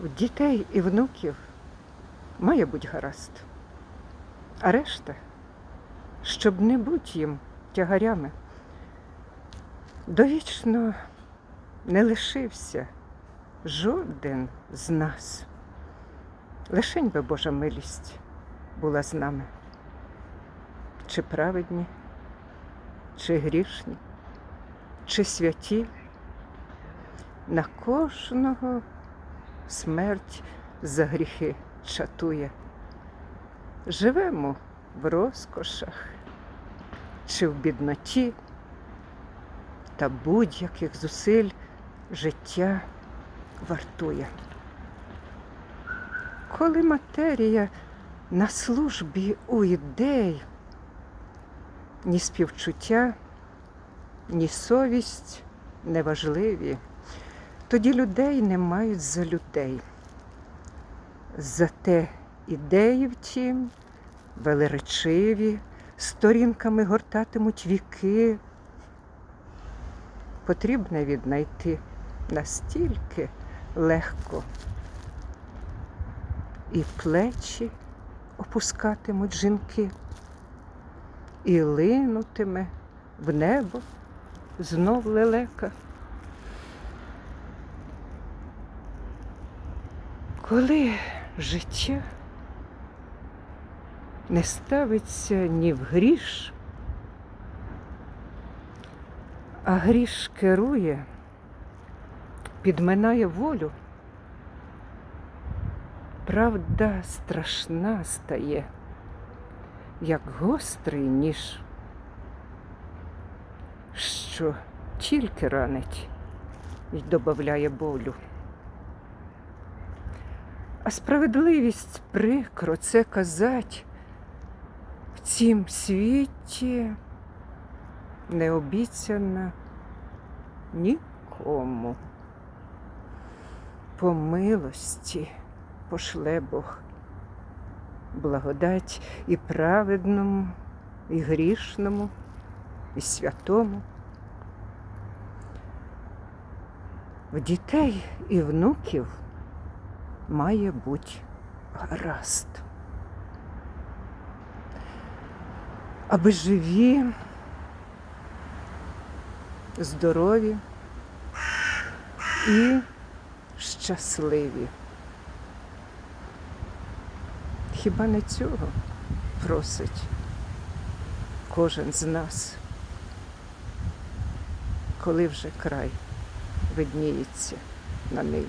Дітей і внуків має бути гаразд. А решта, щоб не бути їм тягарями, довічно не лишився жоден з нас. Лишень би Божа милість була з нами. Чи праведні, чи грішні, чи святі. На кожного смерть за гріхи чатує. Живемо в розкошах чи в бідноті, та будь-яких зусиль життя вартує. Коли матерія на службі у ідей, ні співчуття, ні совість неважливі, тоді людей не мають за людей. Зате ідеї, втім, велеречиві, сторінками гортатимуть віки. Потрібне віднайти настільки легко. І плечі опускатимуть жінки, і линутиме в небо знов лелека. Коли життя не ставиться ні в гріш, а гріш керує, підминає волю, правда страшна стає, як гострий ніж, що тільки ранить і додає болю. А справедливість прикро це казать в цім світі не обіцяна нікому. По милості пошле Бог благодать і праведному, і грішному, і святому. В дітей і внуків має бути гаразд. Аби живі, здорові і щасливі. Хіба не цього просить кожен з нас, коли вже край видніється на ниві?